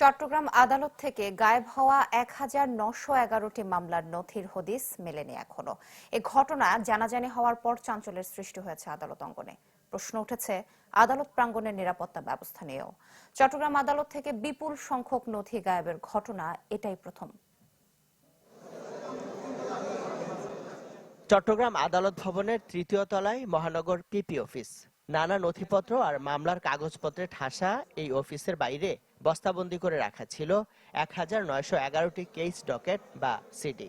চট্টগ্রাম আদালত থেকে গায়েব হওয়া এক হাজার নশো এগারোটি মামলার নথির হদিস মেলেনি এখনও। এ ঘটনা জানাজানি হওয়ার পর চাঞ্চল্যের সৃষ্টি হয়েছে আদালত অঙ্গনে। প্রশ্ন উঠেছে, আদালত প্রাঙ্গণের নিরাপত্তা ব্যবস্থা নিয়েও। চট্টগ্রাম আদালত থেকে বিপুল সংখ্যক নথি গায়েবের ঘটনা, এটাই প্রথম। চট্টগ্রাম আদালত ভবনের তৃতীয় তলায় মহানগর পিপি অফিস। নানা নথিপত্র আর মামলার কাগজপত্রে ঠাসা এই অফিসের বাইরে বস্তাবন্দি করে রাখা ছিল এক হাজার নয়শো এগারোটি কেস ডকেট বা সিডি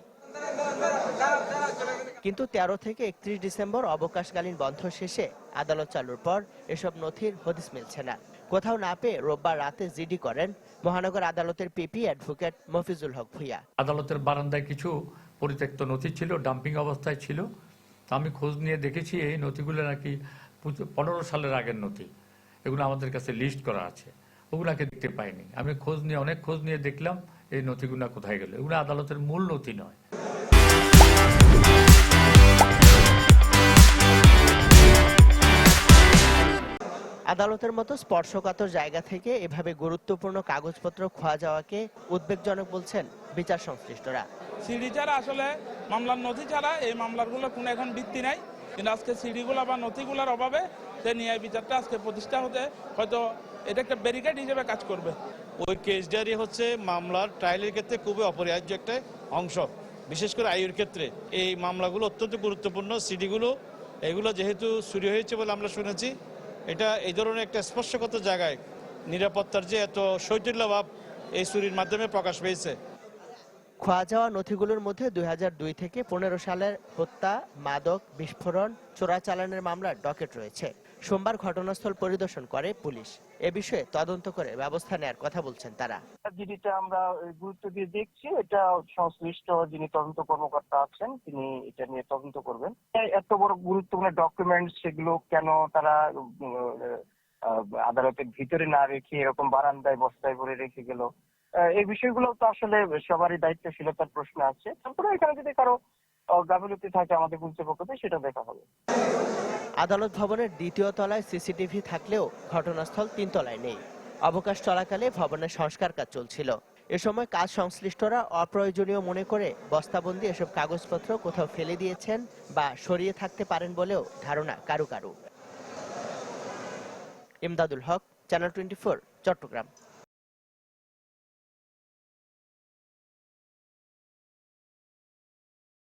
কিন্তু তেরো থেকে একত্রিশ ডিসেম্বর অবকাশকালীন বন্ধ শেষে আদালত চালুর পর এসব নথির হদিস মিলছে না। কোথাও না পেয়ে রোববার রাতে জিডি করেন মহানগর আদালতের পিপি অ্যাডভোকেট মফিজুল হক ভুইয়া। আদালতের বারান্দায় কিছু পরিত্যক্ত নথি ছিল, ডাম্পিং অবস্থায় ছিল। আমি খোঁজ নিয়ে দেখেছি, এই নথিগুলো নাকি পনেরো সালের আগের নথি। এগুলো আমাদের কাছে লিস্ট করা আছে। ওগুলাকে দেখতে পাইনি। আমি খোঁজ নিয়ে অনেক খোঁজ নিয়ে দেখলাম এই নথিগুলা কোথায় গেল? এগুলো আদালতের মূল নথি নয়। আদালতের মতো স্পর্শকাতর জায়গা থেকে এভাবে গুরুত্বপূর্ণ কাগজপত্র খোয়া যাওয়াকে উদ্বেগজনক বলছেন বিচার সংশ্লিষ্টরা। সিডি ছাড়া আসলে মামলার নথি ছাড়া এই মামলারগুলো কোনো এখন ভিত্তি নাই। কিন্তু আজকে সিডিগুলো বা নথিগুলোর অভাবে সে ন্যায় বিচারটা আজকে প্রতিষ্ঠা হতে হয়তো এটা একটা ব্যারিকেড হিসেবে কাজ করবে। ওই কেস ডায়েরি হচ্ছে মামলার ট্রায়ালের ক্ষেত্রে খুবই অপরিহার্য একটা অংশ। বিশেষ করে আয়ুর ক্ষেত্রে। এই মামলাগুলো অত্যন্ত গুরুত্বপূর্ণ সিডিগুলো এগুলো যেহেতু চুরি হয়েছে বলে আমরা শুনেছি এটা এই ধরনের একটা স্পর্শগত জায়গায় নিরাপত্তার যে এত শৈথিল্যভাব এই চুরির মাধ্যমে প্রকাশ পেয়েছে। খোয়া যাওয়া নথিগুলোর মধ্যে দুই হাজার দুই থেকে পনেরো সালের হত্যা মাদক বিস্ফোরণ চোরাচালানের মামলার ডকেট রয়েছে। সোমবার ঘটনাস্থল পরিদর্শন করে পুলিশ। এ বিষয়ে তদন্ত করে ব্যবস্থা নেয়ার কথা বলছেন তারা। যেটা আমরা গুরুত্ব দিয়ে দেখছি, এটা সংশ্লিষ্ট যিনি তদন্ত কর্মকর্তা আছেন, তিনি এটা নিয়ে তদন্ত করবেন। এত বড় গুরুত্বপূর্ণ ডকুমেন্ট সেগুলো কেন তারা আদালতের ভিতরে না রেখে এরকম বারান্দায়, বস্তায় ভরে রেখে গেল? এই বিষয়গুলো তো আসলে সবারই দায়িত্বশীলতার প্রশ্ন আছে। তারপরে এখানে যদি কারও গাফিলতি থাকে আমাদের পক্ষ থেকে, সেটা দেখা হবে। আদালত ভবনের দ্বিতীয় তলায় সিসিটিভি থাকলেও ঘটনাস্থল তিন তলায় নেই। অবকাশ চলাকালে ভবনের সংস্কার কাজ চলছিল। এ সময় কাজ সংশ্লিষ্টরা অপ্রয়োজনীয় মনে করে বস্তাবন্দি এসব কাগজপত্র কোথাও ফেলে দিয়েছেন বা সরিয়ে থাকতে পারেন বলেও ধারণা কারু কারু। Imdadul Haque, channel twenty Chittagong.